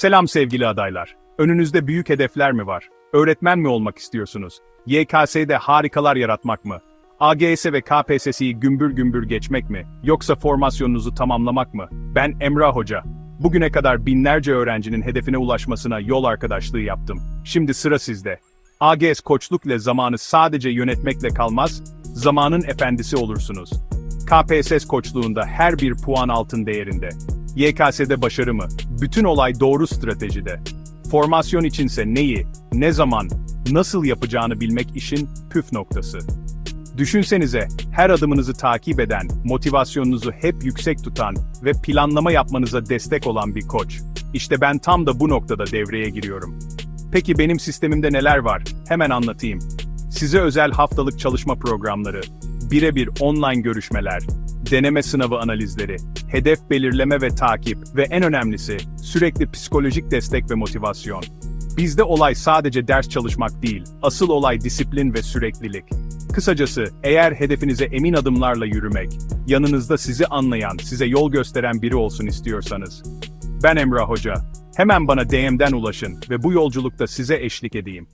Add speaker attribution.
Speaker 1: Selam sevgili adaylar. Önünüzde büyük hedefler mi var? Öğretmen mi olmak istiyorsunuz? YKS'de harikalar yaratmak mı? AGS ve KPSS'yi gümbür gümbür geçmek mi? Yoksa formasyonunuzu tamamlamak mı? Ben Emrah Hoca. Bugüne kadar binlerce öğrencinin hedefine ulaşmasına yol arkadaşlığı yaptım. Şimdi sıra sizde. AGS koçluk ile zamanı sadece yönetmekle kalmaz, zamanın efendisi olursunuz. KPSS koçluğunda her bir puan altın değerinde. YKS'de başarı mı? Bütün olay doğru stratejide. Formasyon içinse neyi, ne zaman, nasıl yapacağını bilmek işin püf noktası. Düşünsenize, her adımınızı takip eden, motivasyonunuzu hep yüksek tutan ve planlama yapmanıza destek olan bir koç. İşte ben tam da bu noktada devreye giriyorum. Peki benim sistemimde neler var? Hemen anlatayım. Size özel haftalık çalışma programları, birebir online görüşmeler, deneme sınavı analizleri, hedef belirleme ve takip ve en önemlisi sürekli psikolojik destek ve motivasyon. Bizde olay sadece ders çalışmak değil, asıl olay disiplin ve süreklilik. Kısacası, eğer hedefinize emin adımlarla yürümek, yanınızda sizi anlayan, size yol gösteren biri olsun istiyorsanız. Ben Emrah Hoca. Hemen bana DM'den ulaşın ve bu yolculukta size eşlik edeyim.